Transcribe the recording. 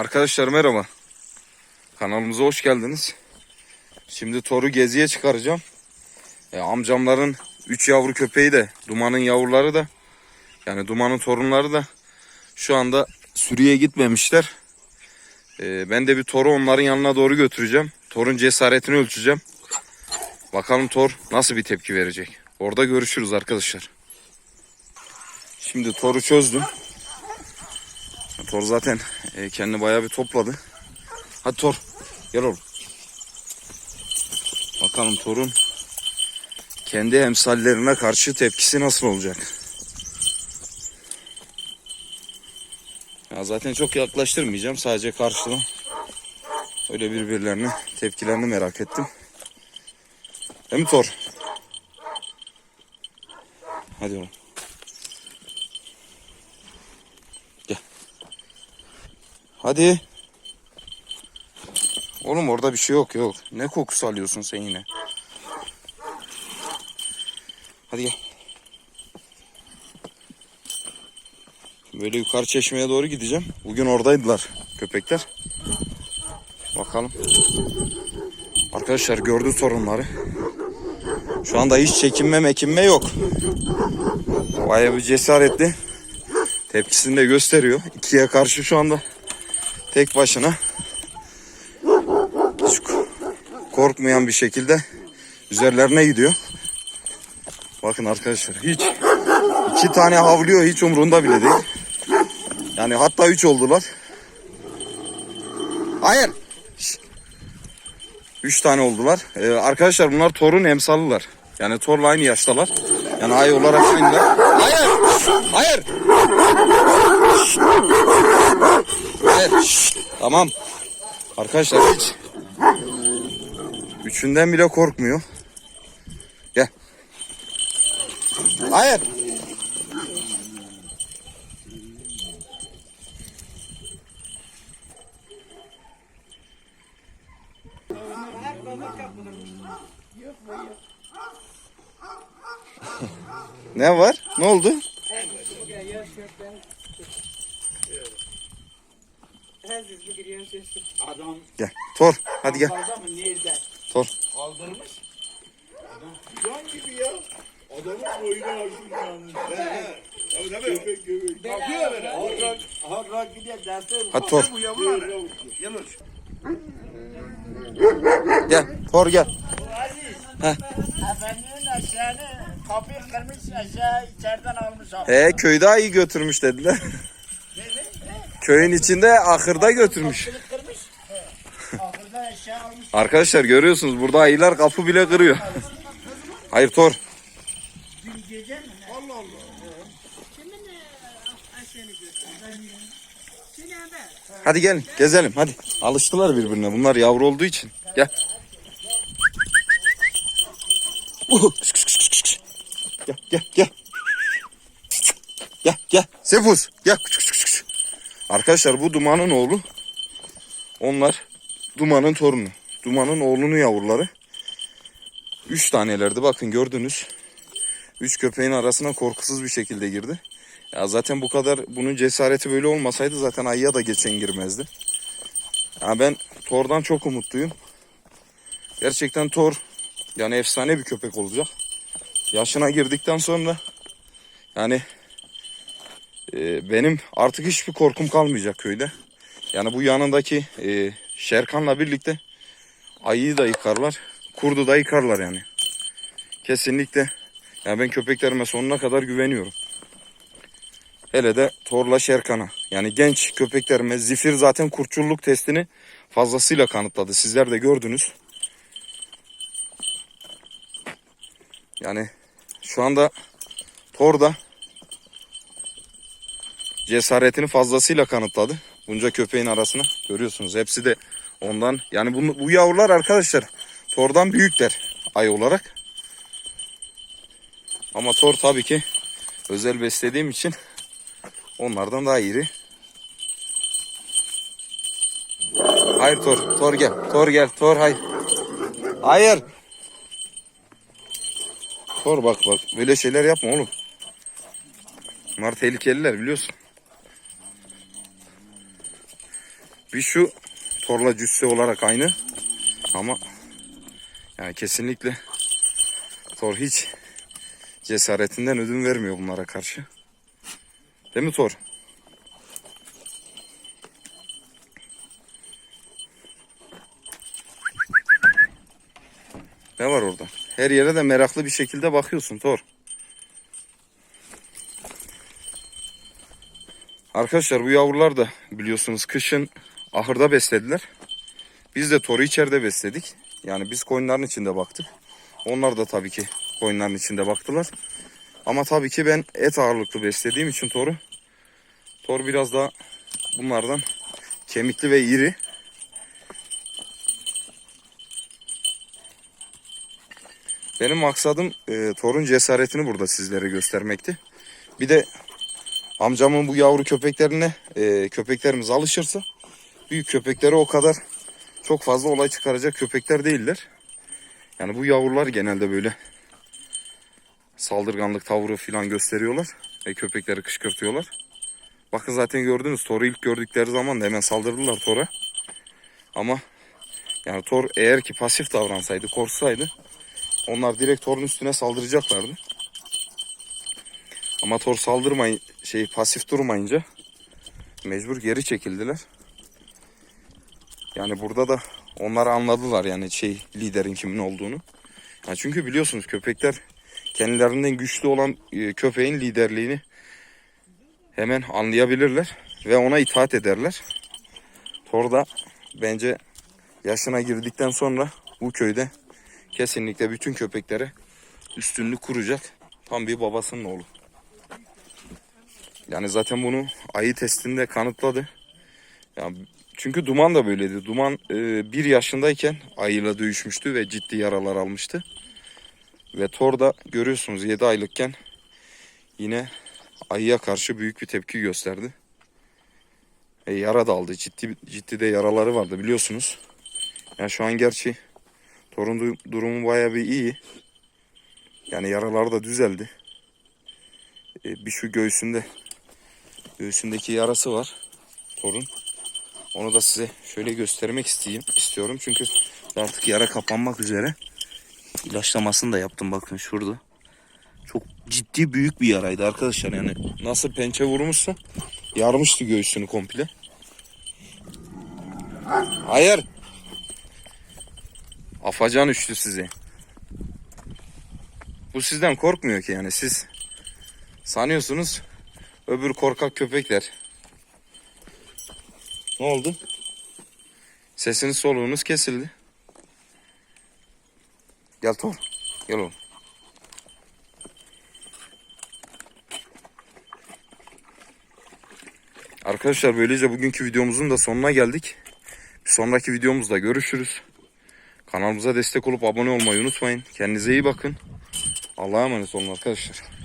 Arkadaşlar merhaba. Kanalımıza hoş geldiniz. Şimdi toru geziye çıkaracağım. E, amcamların 3 yavru köpeği de, Duman'ın yavruları da, yani Duman'ın torunları da şu anda sürüye gitmemişler. E, ben de bir toru onların yanına doğru götüreceğim. Torun cesaretini ölçeceğim. Bakalım Tor nasıl bir tepki verecek. Orada görüşürüz arkadaşlar. Şimdi Tor'u çözdüm. Tor zaten e, kendini bayağı bir topladı. Hadi Tor gel oğlum. Bakalım Tor'un kendi emsallerine karşı tepkisi nasıl olacak? Ya zaten çok yaklaştırmayacağım. Sadece karşıda öyle birbirlerine tepkilerini merak ettim. Değil mi Tor? Hadi oğlum. Hadi. Oğlum orada bir şey yok yok. Ne kokusu alıyorsun sen yine? Hadi gel. Böyle yukarı çeşmeye doğru gideceğim. Bugün oradaydılar köpekler. Bakalım. Arkadaşlar gördü sorunları. Şu anda hiç çekinme mekinme yok. Bayağı bir cesaretli. Tepkisini de gösteriyor. İkiye karşı şu anda tek başına korkmayan bir şekilde üzerlerine gidiyor. Bakın arkadaşlar hiç iki tane havlıyor hiç umrunda bile değil. Yani hatta üç oldular. Hayır. Üç tane oldular. Ee, arkadaşlar bunlar Thor'un emsalılar. Yani Thor'la aynı yaştalar. Yani ay olarak aynılar. Hayır. Hayır. Tamam. Arkadaşlar hiç. Üçünden bile korkmuyor. Gel. Hayır. ne var? Ne oldu? Adam Gel. Tor. Hadi gel. fazla mı nerede? Tor. Kaldırmış. Can gibi ya. Adamın boyuna aşın He he. Tabii tabii. Köpek köpek. Bakıyor böyle. Horrak, horrak gidiyor derse. Hadi Tor. Bu yavrular. Gel. Tor gel. Efendinin aşağını kapıyı kırmış aşağı içeriden almış abi. He köy daha iyi götürmüş dediler. Köyün içinde ahırda götürmüş. Arkadaşlar görüyorsunuz burada ayılar kapı bile kırıyor. Hayır Tor. Allah Allah. Hadi gelin gezelim hadi. Alıştılar birbirine bunlar yavru olduğu için. Gel. Gel gel gel. Gel gel. Sefus gel. Arkadaşlar bu Duman'ın oğlu. Onlar Duman'ın torunu. Duman'ın oğlunun yavruları. Üç tanelerdi bakın gördünüz. Üç köpeğin arasına korkusuz bir şekilde girdi. Ya zaten bu kadar bunun cesareti böyle olmasaydı zaten ayıya da geçen girmezdi. Ya ben Thor'dan çok umutluyum. Gerçekten Thor yani efsane bir köpek olacak. Yaşına girdikten sonra yani e, benim artık hiçbir korkum kalmayacak köyde. Yani bu yanındaki e, Şerkan'la birlikte ayıyı da yıkarlar, kurdu da yıkarlar yani. Kesinlikle. Yani ben köpeklerime sonuna kadar güveniyorum. Hele de Torla Şerkan'a. Yani genç köpeklerime Zifir zaten kurtçulluk testini fazlasıyla kanıtladı. Sizler de gördünüz. Yani şu anda Thor da cesaretini fazlasıyla kanıtladı. Bunca köpeğin arasına görüyorsunuz. Hepsi de ondan. Yani bu, bu yavrular arkadaşlar Thor'dan büyükler ay olarak. Ama Thor tabii ki özel beslediğim için onlardan daha iri. Hayır Thor, Thor gel. Thor gel, Thor hayır. Hayır. Thor bak bak böyle şeyler yapma oğlum. Bunlar tehlikeliler biliyorsun. Bir şu torla cüsse olarak aynı. Ama yani kesinlikle Thor hiç cesaretinden ödün vermiyor bunlara karşı. Değil mi Thor? Ne var orada? Her yere de meraklı bir şekilde bakıyorsun Thor. Arkadaşlar bu yavrular da biliyorsunuz kışın ahırda beslediler. Biz de Thor'u içeride besledik. Yani biz koyunların içinde baktık. Onlar da tabii ki koyunların içinde baktılar. Ama tabii ki ben et ağırlıklı beslediğim için Thor'u. Thor biraz daha bunlardan kemikli ve iri. Benim maksadım e, Thor'un cesaretini burada sizlere göstermekti. Bir de amcamın bu yavru köpeklerine e, köpeklerimiz alışırsa büyük köpeklere o kadar çok fazla olay çıkaracak köpekler değiller. Yani bu yavrular genelde böyle saldırganlık tavrı falan gösteriyorlar ve köpekleri kışkırtıyorlar. Bakın zaten gördünüz Thor'u ilk gördükleri zaman da hemen saldırdılar Thor'a. Ama yani Thor eğer ki pasif davransaydı, korksaydı onlar direkt Thor'un üstüne saldıracaklardı. Ama Thor saldırmayın, şey pasif durmayınca mecbur geri çekildiler. Yani burada da onlar anladılar yani şey liderin kimin olduğunu. Yani çünkü biliyorsunuz köpekler kendilerinden güçlü olan e, köpeğin liderliğini hemen anlayabilirler ve ona itaat ederler. Thor da bence yaşına girdikten sonra bu köyde kesinlikle bütün köpeklere üstünlük kuracak tam bir babasının oğlu. Yani zaten bunu ayı testinde kanıtladı. Yani çünkü Duman da böyleydi. Duman e, bir yaşındayken ayıyla dövüşmüştü ve ciddi yaralar almıştı. Ve Thor da görüyorsunuz 7 aylıkken yine ayıya karşı büyük bir tepki gösterdi. E, yara da aldı. Ciddi, ciddi de yaraları vardı biliyorsunuz. Yani şu an gerçi Thor'un du- durumu bayağı bir iyi. Yani yaraları da düzeldi. E, bir şu göğsünde göğsündeki yarası var Thor'un. Onu da size şöyle göstermek isteyeyim, istiyorum. Çünkü artık yara kapanmak üzere. İlaçlamasını da yaptım bakın şurada. Çok ciddi büyük bir yaraydı arkadaşlar. Yani nasıl pençe vurmuşsa yarmıştı göğsünü komple. Hayır. Afacan üçlü sizi. Bu sizden korkmuyor ki yani siz sanıyorsunuz öbür korkak köpekler. Ne oldu? Sesiniz soluğunuz kesildi. Gel Thor. Gel oğlum. Arkadaşlar böylece bugünkü videomuzun da sonuna geldik. Bir sonraki videomuzda görüşürüz. Kanalımıza destek olup abone olmayı unutmayın. Kendinize iyi bakın. Allah'a emanet olun arkadaşlar.